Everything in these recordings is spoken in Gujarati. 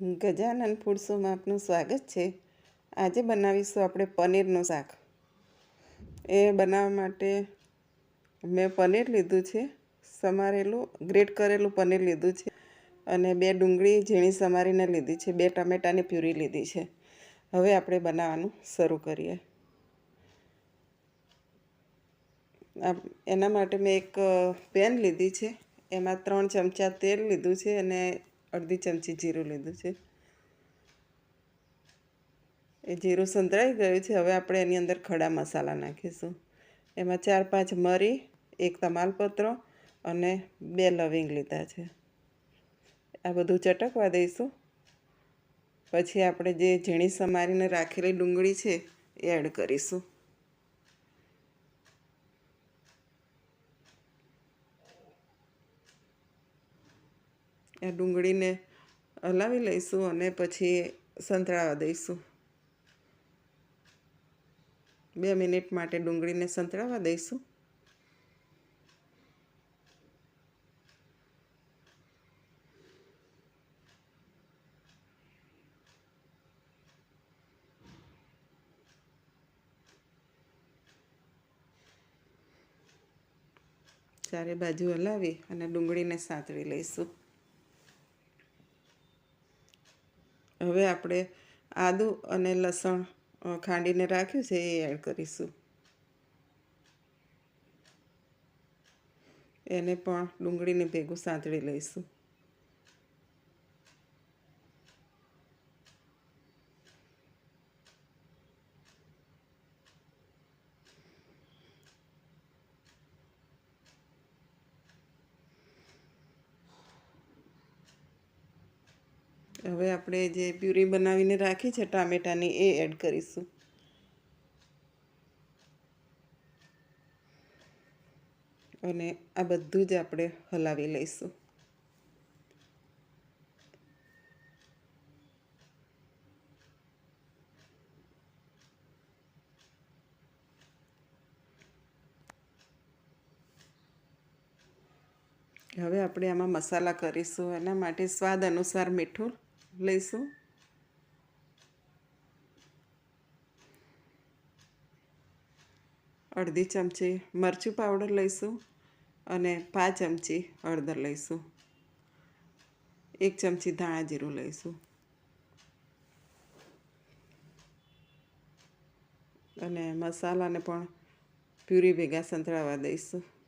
ગજાનન ફૂડસોમાં આપનું સ્વાગત છે. આજે બનાવીશું આપણે પનીરનું શાક. એ બનાવવા માટે મેં પનીર લીધું છે, સમારેલું, ગ્રેટ કરેલું પનીર લીધું છે અને બે ડુંગળી ઝીણી સમારીને લીધી છે, બે ટમેટાની પ્યુરી લીધી છે. હવે આપણે બનાવવાનું શરૂ કરીએ. એના માટે મેં એક પેન લીધી છે, એમાં ત્રણ ચમચા તેલ લીધું છે અને અડધી ચમચી જીરું લીધું છે. એ જીરું સંતળાઈ ગયું છે. હવે આપણે એની અંદર ખડા મસાલા નાખીશું. એમાં ચાર પાંચ મરી, એક તમાલપત્રો અને બે લવિંગ લીધા છે. આ બધું ચટકવા દઈશું. પછી આપણે જે ઝીણી સમારીને રાખેલી ડુંગળી છે, એ એડ કરીશું. આ ડુંગળીને હલાવી લઈશું અને પછી સંતળાવા દઈશું. બે મિનિટ માટે ડુંગળીને સંતળાવા દઈશું. ચારે બાજુ હલાવી અને ડુંગળીને સાતવી લઈશું. હવે આપણે આદું અને લસણ ખાંડીને રાખ્યું છે, એ એડ કરીશું. એને પણ ડુંગળીને ભેગું સાંતળી લઈશું. હવે આપણે જે પ્યુરી બનાવીને રાખી છે, ટામેટાની, એ એડ કરીશું. અને આ બધું જ આપણે હલાવી લઈશું. હવે આપણે આમાં મસાલા કરીશું. એના માટે સ્વાદ અનુસાર મીઠું લઈશું અડધી ચમચી મરચું પાવડર લઈશું અને પાંચ ચમચી હળદર લઈશું. એક ચમચી ધાણા જીરું લઈશું. અને મસાલાને પણ પ્યુરી ભેગા સંતળાવા દઈશું.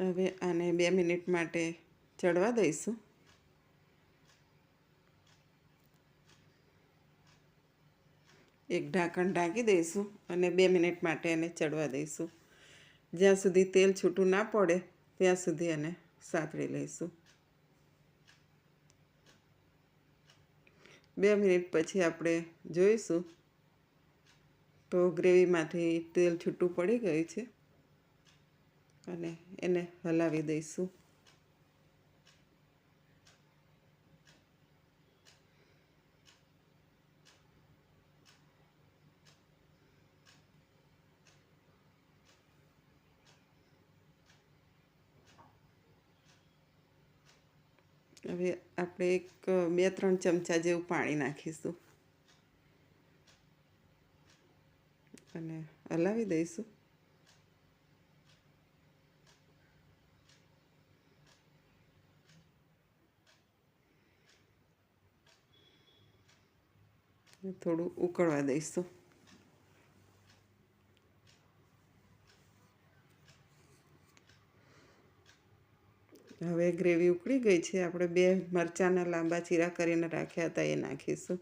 હવે આને બે મિનિટ માટે ચડવા દઈશું. એક ઢાંકણ ઢાંકી દઈશું અને બે મિનિટ માટે એને ચડવા દઈશું. જ્યાં સુધી તેલ છૂટું ના પડે, ત્યાં સુધી એને સાતળી લઈશું. બે મિનિટ પછી આપણે જોઈશું તો ગ્રેવીમાંથી તેલ છૂટું પડી ગયું છે. અને એને હલાવી દઈશું. હવે આપણે એક, બે, ત્રણ ચમચા જેવું પાણી નાખીશું. અને હલાવી દઈશું. થોડું ઉકળવા દઈશું. હવે ગ્રેવી ઉકળી ગઈ છે. આપણે બે મરચાંના લાંબા ચીરા કરીને રાખ્યા હતા, એ નાખીશું.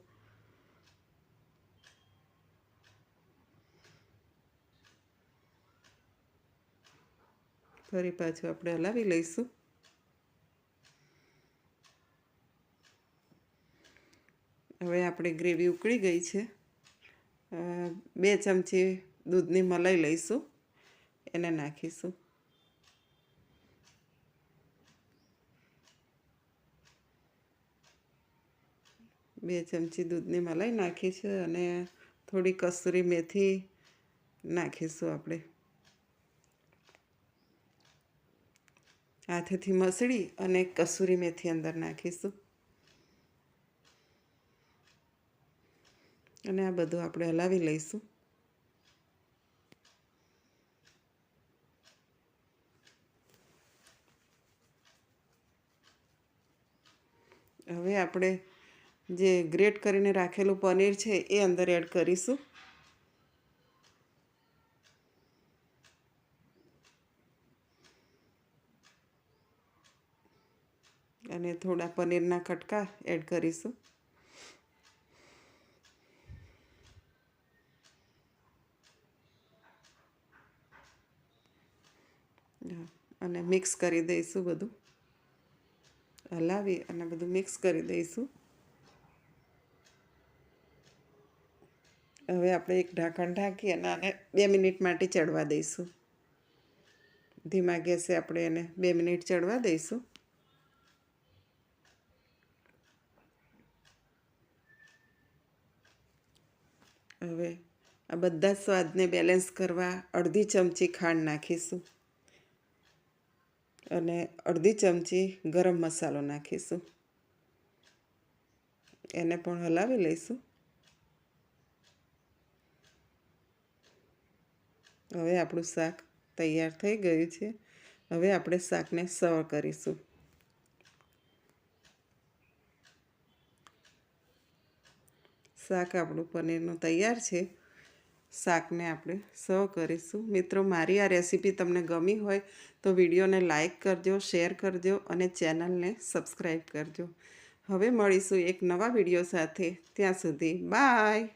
ફરી પાછું આપણે હલાવી લઈશું. હવે આપણી ગ્રેવી ઉકળી ગઈ છે. બે ચમચી દૂધની મલાઈ લઈશું. એને નાખીશું. બે ચમચી દૂધની મલાઈ નાખી છે અને થોડી કસૂરી મેથી નાખીશું આપણે. હાથેથી મસળી અને કસૂરી મેથી અંદર નાખીશું. અને આ બધું આપણે હલાવી લઈશું. હવે આપણે જે ગ્રેટ કરીને રાખેલું પનીર છે એ અંદર એડ કરીશું. અને થોડા પનીરના કટકા એડ કરીશું. અને મિક્સ કરી દઈશું બધું. હલાવી અને બધું મિક્સ કરી દઈશું. હવે આપણે એક ઢાંકણ ઢાંકી અને આને બે મિનિટ માટે ચડવા દઈશું. ધીમા ગેસે આપણે એને બે મિનિટ ચડવા દઈશું. હવે આ બધા સ્વાદને બેલેન્સ કરવા અડધી ચમચી ખાંડ નાખીશું. અને અડધી ચમચી ગરમ મસાલો નાખીશું. એને પણ હલાવી લઈશું. હવે આપણું શાક તૈયાર થઈ ગયું છે. હવે આપણે શાકને સર્વ કરીશું. શાક આપણું પનીરનું તૈયાર છે. શાકને આપણે સર્વ કરીશું. મિત્રો, મારી આ રેસીપી તમને ગમી હોય તો વિડીયોને લાઇક કરજો, શેર કરજો અને ચેનલને સબસ્ક્રાઈબ કરજો. હવે મળીશું એક નવા વીડિયો સાથે. ત્યાં સુધી બાય.